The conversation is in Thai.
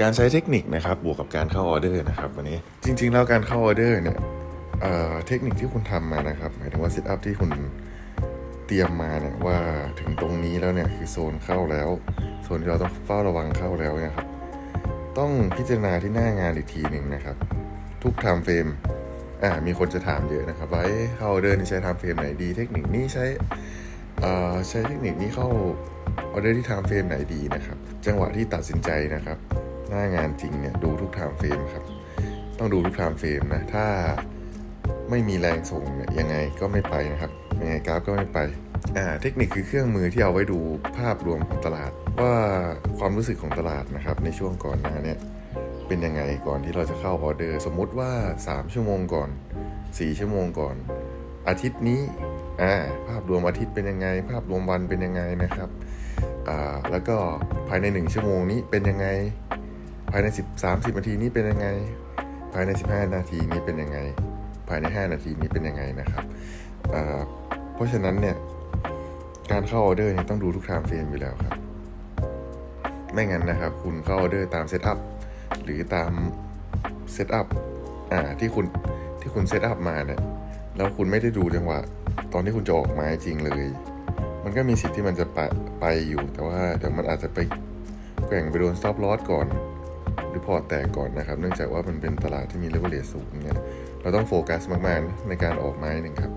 การใช้เทคนิคนะครับบวกกับการเข้าออเดอร์นะครับวันนี้จริง ๆ แล้วการเข้าออเดอร์เนี่ยเทคนิคที่คุณทำมานะครับหมายถึงว่าเซตอัพที่คุณเตรียมมาเนี่ยว่าถึงตรงนี้แล้วเนี่ยคือโซนเข้าแล้วโซนที่เราต้องเฝ้าระวังเข้าแล้วนะครับ ต้องพิจารณาที่หน้างานอีกทีหนึ่งนะครับ ทุกไทม์เฟรมอ่ามีคนจะถามเยอะนะครับว่าเข้าออเดอร์นี่ใช้ไทม์เฟรมไหนดี เทคนิคนี้ใช้ ใช้เทคนิคนี้เข้าออเดอร์ที่ไทม์เฟรมไหนดีนะครับ จังหวะที่ตัดสินใจนะครับ หน้างานจริงเนี่ยดูทุกไทม์เฟรมครับ ต้องดูทุกไทม์เฟรมนะ ถ้าไม่มีแรงส่งเนี่ยยังไงก็ไม่ไปนะครับ ยังไงกราฟก็ไม่ไปอ่าเทคนิคคือเครื่องมือที่เอาไว้ดูภาพรวมของตลาด ว่าความรู้สึกของตลาดนะครับ ในช่วงก่อนหน้าเนี่ยเป็นยังไงก่อนที่เราจะเข้าออเดอร์ สมมุติว่า 3 ชั่วโมงก่อน 4 ชั่วโมงก่อน อาทิตย์นี้อ่าภาพรวมอาทิตย์เป็นยังไง ภาพรวมวันเป็นยังไงนะครับอ่าแล้วก็ภายใน 1 ชั่วโมงนี้เป็นยังไง ภายใน 10 30นาทีนี้เป็นยังไง ภายใน 15 นาทีนี้เป็นยังไง ภายใน 5 นาทีนี้เป็นยังไงนะครับอ่าเพราะฉะนั้นเนี่ยการเข้าออเดอร์เนี่ยต้องดูทุกไทม์เฟรมอยู่แล้วครับ ไม่งั้นนะครับ คุณเข้าออเดอร์ตามเซตอัพหรือตามเซตอัพอ่าที่คุณที่คุณเซตอัพมาเนี่ย แล้วคุณไม่ได้ดูจังหวะ ตอนที่คุณจะออกไม้จริงเลย มันก็มีสิทธิ์ที่มันจะไปไปอยู่ แต่ว่าเดี๋ยวมันอาจจะไปแกว่งไปโดน stop loss ก่อน หรือพอแตกก่อนนะครับ เนื่องจากว่ามันเป็นตลาดที่มีเลเวลเลสูงเนี่ยเราต้องโฟกัสมากๆนะในการออกไม้หนึ่งครับ